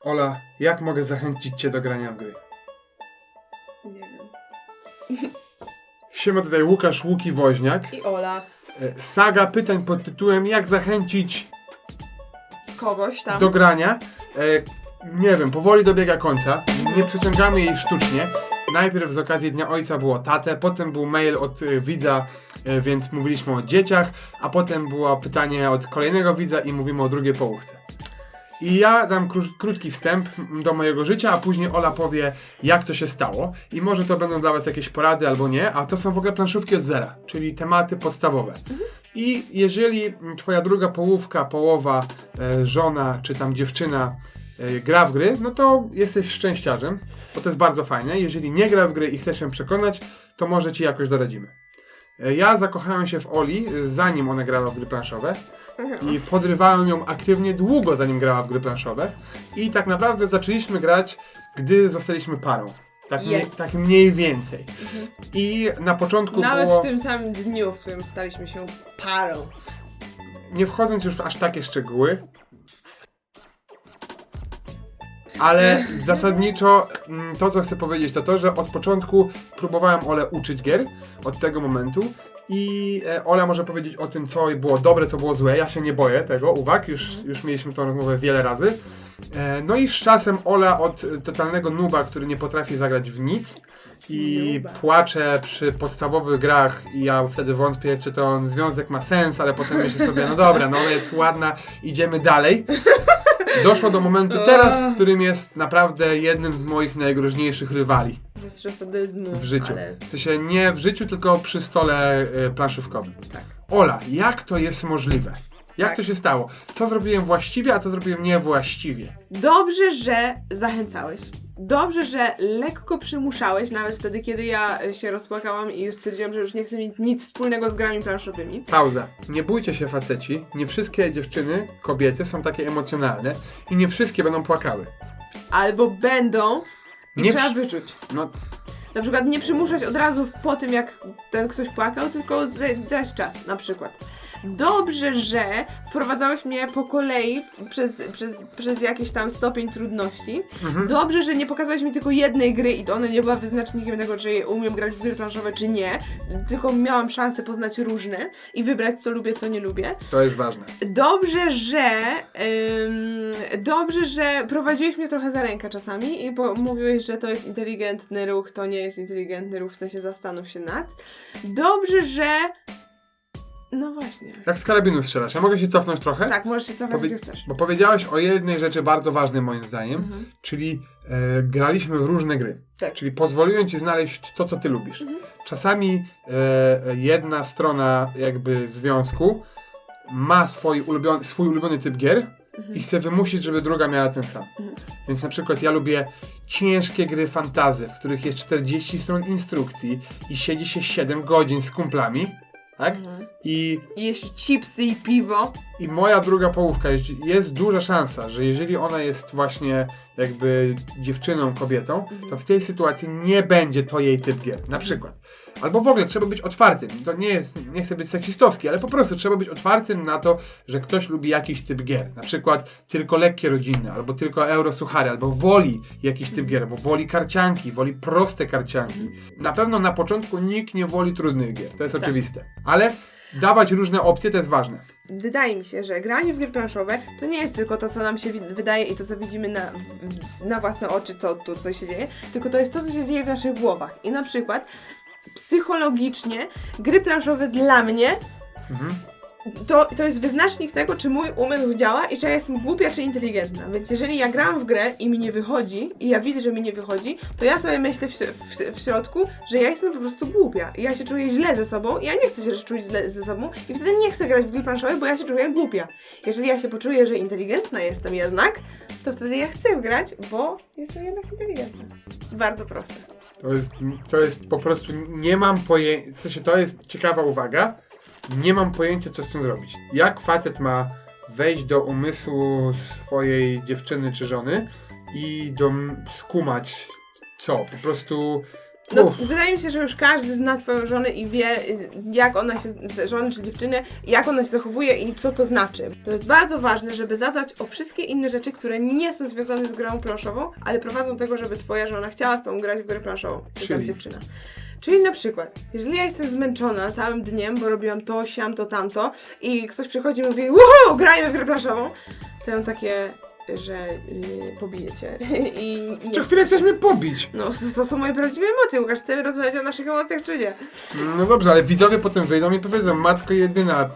Ola, jak mogę zachęcić Cię do grania w gry? Nie wiem. Siema tutaj Łukasz Łuki Woźniak. I Ola. E, Saga pytań pod tytułem Jak zachęcić Kogoś tam. do grania. E, nie wiem, powoli dobiega końca. Nie przeciągamy jej sztucznie. Najpierw z okazji Dnia Ojca było tatę, potem był mail od e, widza, więc mówiliśmy o dzieciach, a potem było pytanie od kolejnego widza i mówimy o drugiej połówce. I ja dam kró- krótki wstęp do mojego życia, a później Ola powie, jak to się stało. I może to będą dla Was jakieś porady albo nie, a to są w ogóle planszówki od zera, czyli tematy podstawowe. I jeżeli Twoja druga połówka, połowa, e, żona czy tam dziewczyna e, gra w gry, no to jesteś szczęściarzem, bo to jest bardzo fajne. Jeżeli nie gra w gry i chcesz się przekonać, to może Ci jakoś doradzimy. E, Ja zakochałem się w Oli, e, zanim ona grała w gry planszowe i podrywałem ją aktywnie długo, zanim grała w gry planszowe. I tak naprawdę zaczęliśmy grać, gdy zostaliśmy parą. Tak, mniej, Yes. tak mniej więcej. I na początku Nawet było... w tym samym dniu, w którym staliśmy się parą. nie wchodząc już w aż takie szczegóły, ale zasadniczo mm, to, co chcę powiedzieć, to to, że od początku próbowałem Ole uczyć gier, od tego momentu. I e, Ola może powiedzieć o tym, co było dobre, co było złe. Ja się nie boję tego, uwag, już, już mieliśmy tą rozmowę wiele razy. E, no i z czasem Ola od e, totalnego nuba, który nie potrafi zagrać w nic i płacze przy podstawowych grach i ja wtedy wątpię, czy to związek ma sens, ale potem myślę sobie, no dobra, no ona jest ładna, idziemy dalej. Doszło do momentu teraz, w którym jest naprawdę jednym z moich najgroźniejszych rywali Bez przesadyzmu. w życiu. Ale W sensie nie w życiu, tylko przy stole y, planszówkowym. tak. Ola, jak to jest możliwe? Jak Tak. to się stało? Co zrobiłem właściwie, a co zrobiłem niewłaściwie? Dobrze, że zachęcałeś. Dobrze, że lekko przymuszałeś, nawet wtedy, kiedy ja się rozpłakałam i już stwierdziłam, że już nie chcę mieć nic wspólnego z grami planszowymi. Pauza. Nie bójcie się faceci, nie wszystkie dziewczyny, kobiety są takie emocjonalne i nie wszystkie będą płakały. Albo będą i Nie trzeba wsz- wyczuć. No, Na przykład nie przymuszać od razu po tym, jak ten ktoś płakał, tylko dać czas, na przykład. Dobrze, że wprowadzałeś mnie po kolei przez, przez, przez jakiś tam stopień trudności. mhm. Dobrze, że nie pokazałeś mi tylko jednej gry i to ona nie była wyznacznikiem tego, czy umiem grać w gry planszowe, czy nie. Tylko miałam szansę poznać różne i wybrać, co lubię, co nie lubię. to jest ważne. Dobrze, że ym, dobrze, że prowadziłeś mnie trochę za rękę czasami i mówiłeś, że to jest inteligentny ruch, to nie jest inteligentny ruch, w sensie zastanów się nad. Dobrze, że no właśnie. Jak z karabinu strzelasz, ja mogę się cofnąć trochę? Tak, możesz się cofać, Powie- gdzie chcesz. Bo powiedziałeś o jednej rzeczy bardzo ważnej moim zdaniem, Mhm. czyli e, graliśmy w różne gry. Tak. Czyli pozwoliłem ci znaleźć to, co ty lubisz. Mhm. Czasami e, jedna strona jakby związku ma swój ulubiony, swój ulubiony typ gier Mhm. i chce wymusić, żeby druga miała ten sam. Mhm. Więc na przykład ja lubię ciężkie gry fantazy, w których jest 40 stron instrukcji i siedzi się 7 godzin z kumplami, tak? Mhm. I I jeśli chipsy i piwo, i moja druga połówka, jest, jest duża szansa, że jeżeli ona jest właśnie jakby dziewczyną, kobietą, to w tej sytuacji nie będzie to jej typ gier. Na przykład. Albo w ogóle trzeba być otwartym. To nie jest, nie chcę być seksistowski, ale po prostu trzeba być otwartym na to, że ktoś lubi jakiś typ gier. Na przykład tylko lekkie rodzinne, albo tylko eurosuchary, albo woli jakiś typ gier, albo woli karcianki, woli proste karcianki. Na pewno na początku nikt nie woli trudnych gier, to jest Tak. oczywiste. Ale dawać różne opcje to jest ważne. wydaje mi się, że granie w gry planszowe to nie jest tylko to, co nam się wydaje i to, co widzimy na, w, na własne oczy, co tu coś się dzieje, tylko to jest to, co się dzieje w naszych głowach. I na przykład psychologicznie gry planszowe dla mnie Mhm. To, to jest wyznacznik tego, czy mój umysł działa i czy ja jestem głupia, czy inteligentna. Więc jeżeli ja gram w grę i mi nie wychodzi, i ja widzę, że mi nie wychodzi, to ja sobie myślę w, w, w środku, że ja jestem po prostu głupia. I ja się czuję źle ze sobą, i ja nie chcę się czuć źle ze sobą, i wtedy nie chcę grać w gry planszowe, bo ja się czuję głupia. Jeżeli ja się poczuję, że inteligentna jestem jednak, to wtedy ja chcę grać, bo jestem jednak inteligentna. Bardzo proste. To jest, to jest po prostu, nie mam pojęcia, w sensie to jest ciekawa uwaga, nie mam pojęcia co z tym zrobić. Jak facet ma wejść do umysłu swojej dziewczyny czy żony i do, skumać co? Po prostu No, wydaje mi się, że już każdy zna swoją żonę i wie, jak ona się, żonę czy dziewczynę, jak ona się zachowuje i co to znaczy. To jest bardzo ważne, żeby zadbać o wszystkie inne rzeczy, które nie są związane z grą planszową, ale prowadzą do tego, żeby twoja żona chciała z tobą grać w grę planszową, czy Czyli? dziewczyna. Czyli na przykład, jeżeli ja jestem zmęczona całym dniem, bo robiłam to, siam, to, tamto i ktoś przychodzi i mówi Woohoo, grajmy w grę planszową, to ja mam takie, że yy, pobiję cię i Co chwilę chcesz mnie pobić. no, to, to są moje prawdziwe emocje. Łukasz, chcemy rozmawiać o naszych emocjach, czy nie? No dobrze, ale widzowie potem wyjdą i powiedzą, matko jedyna,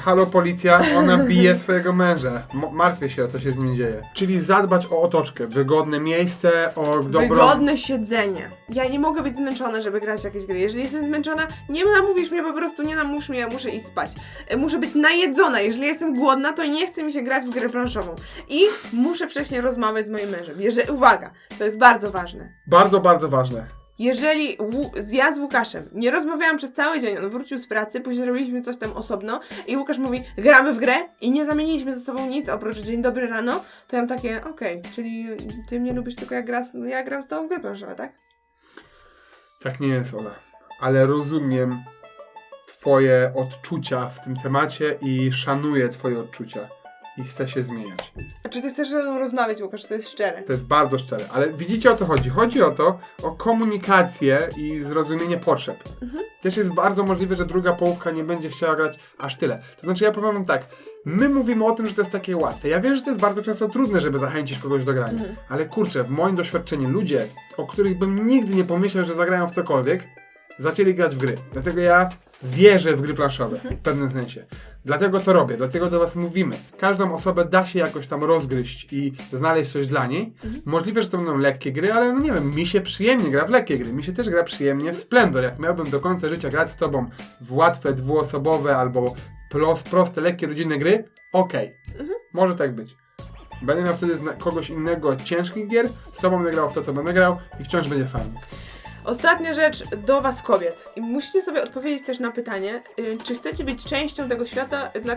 halo policja, ona bije swojego męża. M- martwię się o co się z nim dzieje. Czyli zadbać o otoczkę, wygodne miejsce, o dobro... Wygodne siedzenie. Ja nie mogę być zmęczona, żeby grać w jakieś gry. Jeżeli jestem zmęczona, nie namówisz mnie po prostu, nie namówsz mnie, ja muszę iść spać. E, Muszę być najedzona. Jeżeli jestem głodna, to nie chce mi się grać w grę planszową. I muszę wcześniej rozmawiać z moim mężem. Jeżeli, uwaga, to jest bardzo ważne. Bardzo, bardzo ważne. Jeżeli Łu- ja z Łukaszem nie rozmawiałam przez cały dzień, on wrócił z pracy, później zrobiliśmy coś tam osobno i Łukasz mówi, gramy w grę i nie zamieniliśmy ze sobą nic oprócz dzień dobry rano, to ja mam takie, okej, czyli ty mnie lubisz tylko jak gra, ja gram z w grę planszową, tak? Tak nie jest, Ola. Ale rozumiem twoje odczucia w tym temacie i szanuję twoje odczucia. I chcę się zmieniać. A czy ty chcesz ze mną rozmawiać, Łukasz, to jest szczere? To jest bardzo szczere. Ale widzicie o co chodzi? Chodzi o to, o komunikację i zrozumienie potrzeb. Też jest bardzo możliwe, że druga połówka nie będzie chciała grać aż tyle. To znaczy ja powiem wam tak, my mówimy o tym, że to jest takie łatwe. Ja wiem, że to jest bardzo często trudne, żeby zachęcić kogoś do grania. Ale kurczę, w moim doświadczeniu ludzie, o których bym nigdy nie pomyślał, że zagrają w cokolwiek, zaczęli grać w gry. Dlatego ja wierzę w gry planszowe w pewnym sensie. Dlatego to robię, dlatego do Was mówimy. Każdą osobę da się jakoś tam rozgryźć i znaleźć coś dla niej. Możliwe, że to będą lekkie gry, ale no nie wiem, mi się przyjemnie gra w lekkie gry. Mi się też gra przyjemnie w Splendor. Jak miałbym do końca życia grać z Tobą w łatwe, dwuosobowe albo pros, proste, lekkie, rodzinne gry, okej. Może tak być. Będę miał wtedy kogoś innego ciężkich gier, z Tobą będę grał w to, co będę grał i wciąż będzie fajnie. Ostatnia rzecz do was kobiet. I musicie sobie odpowiedzieć też na pytanie, y, czy chcecie być częścią tego świata, dla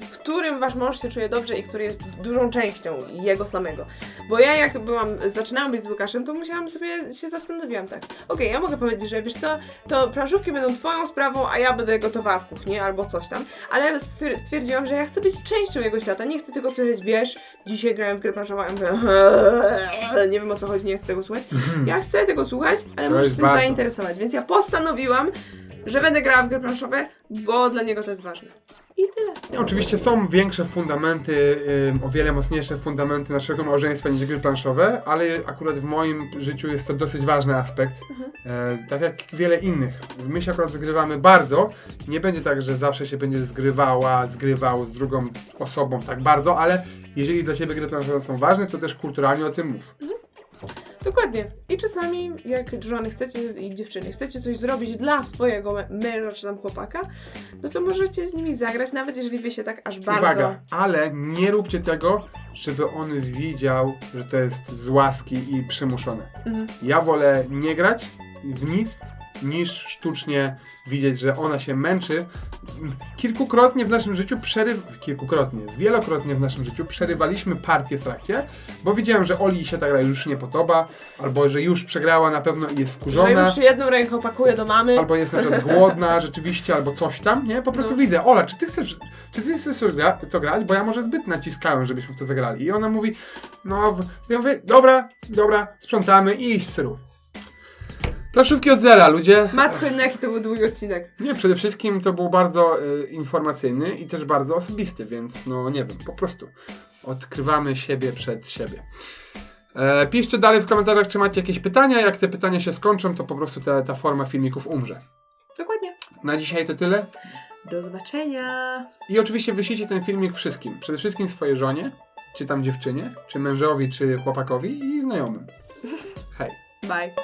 w którym wasz mąż się czuje dobrze i który jest dużą częścią jego samego. Bo ja jak byłam, zaczynałam być z Łukaszem, to musiałam sobie, się zastanowiłam tak, okej, ja mogę powiedzieć, że wiesz co, to planszówki będą twoją sprawą, a ja będę gotowała w kuchni albo coś tam, ale stwier- stwierdziłam, że ja chcę być częścią jego świata, nie chcę tylko słyszeć, wiesz, dzisiaj grałem w grę planszową, ja mówię, nie wiem o co chodzi, nie chcę tego słuchać. Ja chcę tego słuchać, ale Się tym ważne. zainteresować, więc ja postanowiłam, że będę grała w gry planszowe, bo dla niego to jest ważne. I tyle. Oczywiście są większe fundamenty, ym, o wiele mocniejsze fundamenty naszego małżeństwa niż gry planszowe, ale akurat w moim życiu jest to dosyć ważny aspekt. E, tak jak wiele innych. My się akurat zgrywamy bardzo. Nie będzie tak, że zawsze się będzie zgrywała, zgrywał z drugą osobą tak bardzo, ale jeżeli dla Ciebie gry planszowe są ważne, to też kulturalnie o tym mów. Dokładnie. I czasami, jak żony chcecie i dziewczyny, chcecie coś zrobić dla swojego mę- męża czy tam chłopaka, no to możecie z nimi zagrać, nawet jeżeli wy się tak aż bardzo... Uwaga, ale nie róbcie tego, żeby on widział, że to jest z łaski i przymuszone. Mhm. Ja wolę nie grać w nic, niż sztucznie widzieć, że ona się męczy. Kilkukrotnie w naszym życiu przeryw... Kilkukrotnie, wielokrotnie w naszym życiu przerywaliśmy partię w trakcie, bo widziałem, że Oli się ta gra już nie podoba, albo że już przegrała na pewno i jest Że wkurzona. już jedną ręką pakuje do mamy. Albo jest na przykład głodna rzeczywiście, albo coś tam, nie? Po prostu No. widzę, Ola, czy ty chcesz, czy ty chcesz to gra- to grać? Bo ja może zbyt naciskałem, żebyśmy w to zagrali. I ona mówi, no, w... ja mówię, dobra, dobra, sprzątamy i iść syru. Plaszówki od zera, ludzie. Matko, no jaki to był długi odcinek. Nie, przede wszystkim to był bardzo y, informacyjny i też bardzo osobisty, więc no nie wiem, po prostu odkrywamy siebie przed siebie. E, piszcie dalej w komentarzach, czy macie jakieś pytania. Jak te pytania się skończą, to po prostu ta, ta forma filmików umrze. Dokładnie. Na dzisiaj to tyle. Do zobaczenia. I oczywiście wyślijcie ten filmik wszystkim. Przede wszystkim swojej żonie, czy tam dziewczynie, czy mężowi, czy chłopakowi i znajomym. Hej. Bye.